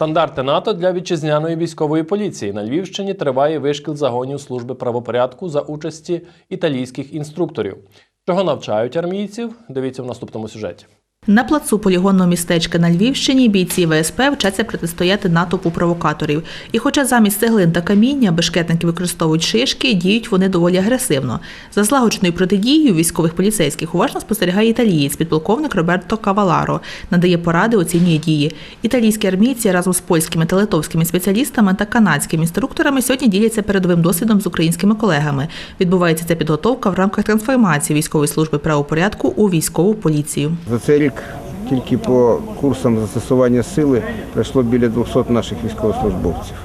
Стандарти НАТО для вітчизняної військової поліції на Львівщині триває вишкіл загонів служби правопорядку за участі італійських інструкторів. Чого навчають армійців? Дивіться в наступному сюжеті. На плацу полігонного містечка на Львівщині бійці ВСП вчаться протистояти натовпу провокаторів. І хоча замість цеглин та каміння бешкетники використовують шишки, діють вони доволі агресивно. За злагодженою протидією військових поліцейських уважно спостерігає італієць, підполковник Роберто Каваларо, надає поради, оцінює дії. Італійські армійці разом з польськими та литовськими спеціалістами та канадськими інструкторами сьогодні діляться передовим досвідом з українськими колегами. Відбувається ця підготовка в рамках трансформації військової служби правопорядку у військову поліцію. За цей рік тільки по курсам застосування сили пройшло біля 200 наших військовослужбовців.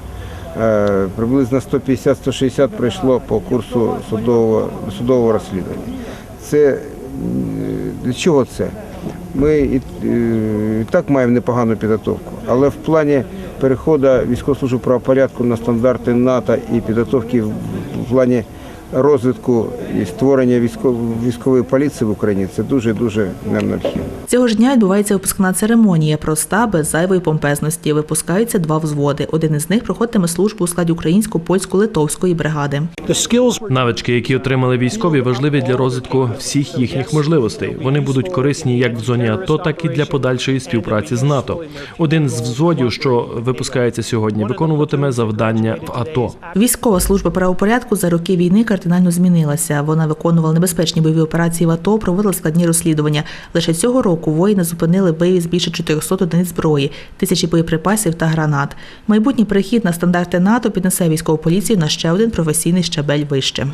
Е, Приблизно 150-160 пройшло по курсу судового, судового розслідування. Це для чого це? Ми і, е, і так маємо непогану підготовку, але в плані переходу військової служби правопорядку на стандарти НАТО і підготовки в плані розвитку і створення військов- військової поліції в Україні це дуже дуже нам необхідно. Цього ж дня відбувається випускна церемонія, проста, без зайвої помпезності. Випускаються два взводи. Один із них проходитиме службу у складі українсько-польсько-литовської бригади. Навички, які отримали військові, важливі для розвитку всіх їхніх можливостей. Вони будуть корисні як в зоні АТО, так і для подальшої співпраці з НАТО. Один з взводів, що випускається сьогодні, виконуватиме завдання в АТО. Військова служба правопорядку за роки війни кардинально змінилася. Вона виконувала небезпечні бойові операції в АТО, проводила складні розслідування. Лише цього року воїни зупинили вивіз більше 400 одиниць зброї, тисячі боєприпасів та гранат. Майбутній перехід на стандарти НАТО піднесе військову поліцію на ще один професійний щабель вище.